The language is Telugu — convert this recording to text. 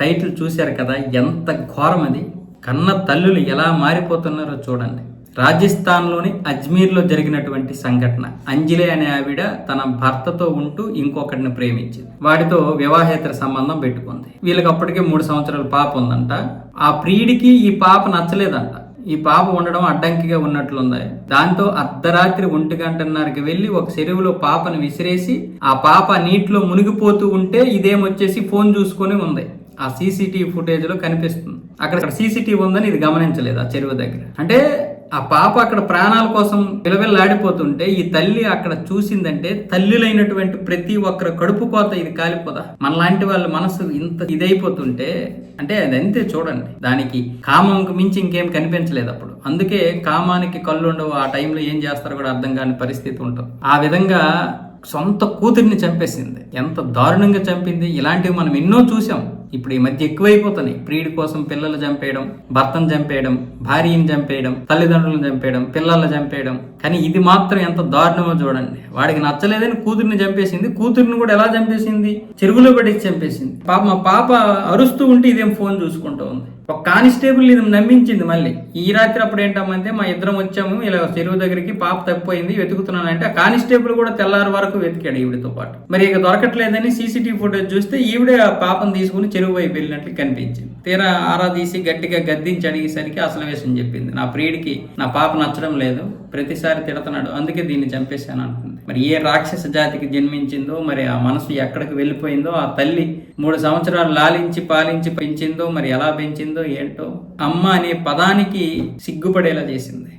టైటిల్ చూశారు కదా ఎంత ఘోరం అది కన్న తల్లులు ఎలా మారిపోతున్నారో చూడండి. రాజస్థాన్లోని అజ్మీర్లో జరిగినటువంటి సంఘటన. అంజలి అనే ఆవిడ తన భర్తతో ఉంటూ ఇంకొకటిని ప్రేమించింది. వాడితో వివాహేతర సంబంధం పెట్టుకుంది. వీళ్ళకి అప్పటికే మూడు సంవత్సరాల పాప ఉందంట. ఆ ప్రియుడికి ఈ పాప నచ్చలేదంట. ఈ పాప ఉండడం అడ్డంకిగా ఉన్నట్లుంది. దాంతో అర్ధరాత్రి ఒంటి గంటన్నరకి వెళ్ళి ఒక చెరువులో పాపను విసిరేసి ఆ పాప నీటిలో మునిగిపోతూ ఉంటే ఇదేమొచ్చేసి ఫోన్ చూసుకొని ఉంది. ఆ సీసీటీవీ ఫుటేజ్లో కనిపిస్తుంది. అక్కడ సీసీటీవీ ఉందని ఇది గమనించలేదు ఆ చెరువు దగ్గర. అంటే ఆ పాప అక్కడ ప్రాణాల కోసం విలవిల్లాడిపోతుంటే ఈ తల్లి అక్కడ చూసిందంటే తల్లిలైనటువంటి ప్రతి ఒక్కరు కడుపు కోత ఇది కాలిపోదా? మనలాంటి వాళ్ళ మనసు ఇంత ఇదైపోతుంటే అంటే అది అంతే చూడండి. దానికి కామంకు మించి ఇంకేం కనిపించలేదు అప్పుడు. అందుకే కామానికి కళ్ళు ఉండవు ఆ టైంలో ఏం చేస్తారో కూడా అర్థం కాని పరిస్థితి ఉంటుంది. ఆ విధంగా సొంత కూతురిని చంపేసింది. ఎంత దారుణంగా చంపింది. ఇలాంటివి మనం ఎన్నో చూసాం ఇప్పుడు ఈ మధ్య ఎక్కువైపోతున్నాయి. ప్రియుడి కోసం పిల్లలు చంపేయడం భర్తను చంపేయడం భార్యని చంపేయడం తల్లిదండ్రులను చంపేయడం పిల్లల్ని చంపేయడం. కానీ ఇది మాత్రం ఎంత దారుణమో చూడండి. వాడికి నచ్చలేదని కూతుర్ని చంపేసింది. కూతుర్ని కూడా ఎలా చంపేసింది? చెరువులో పడేసి చంపేసింది. పాప మా పాప అరుస్తూ ఉంటే ఇదేం ఫోన్ చూసుకుంటూ ఉంది. ఒక కానిస్టేబుల్ ఇది నమ్మించింది మళ్ళీ. ఈ రాత్రి అప్పుడు ఏంటమ్మంటే మా ఇద్దరం వచ్చాము. ఇలా చెరువు దగ్గరికి పాప తప్పిపోయింది వెతుకుతున్నాను అంటే ఆ కానిస్టేబుల్ కూడా తెల్లారి వరకు వెతికాడు ఈవిడతో పాటు. మరి ఇక దొరకట్లేదని సీసీటీవీ ఫుటేజ్ చూస్తే ఈవిడే ఆ పాపను తీసుకుని చెరువు వైపు వెళ్ళినట్లు కనిపించింది. తీరా ఆరా తీసి గట్టిగా గద్దించి అడిగేసరికి అసలు విషయం చెప్పింది. నా ప్రియుడికి నా పాప నచ్చడం లేదు. ప్రతిసారి తిడుతున్నాడు. అందుకే దీన్ని చంపేశాను అంటుంది మరి ఏ రాక్షస జాతికి జన్మించిందో మరి ఆ మనసు ఎక్కడికి వెళ్ళిపోయిందో ఆ తల్లి మూడు సంవత్సరాలు లాలించి పాలించి పెంచిందో మరి ఎలా పెంచిందో ఏంటో అమ్మ అనే పదానికి సిగ్గుపడేలా చేసింది.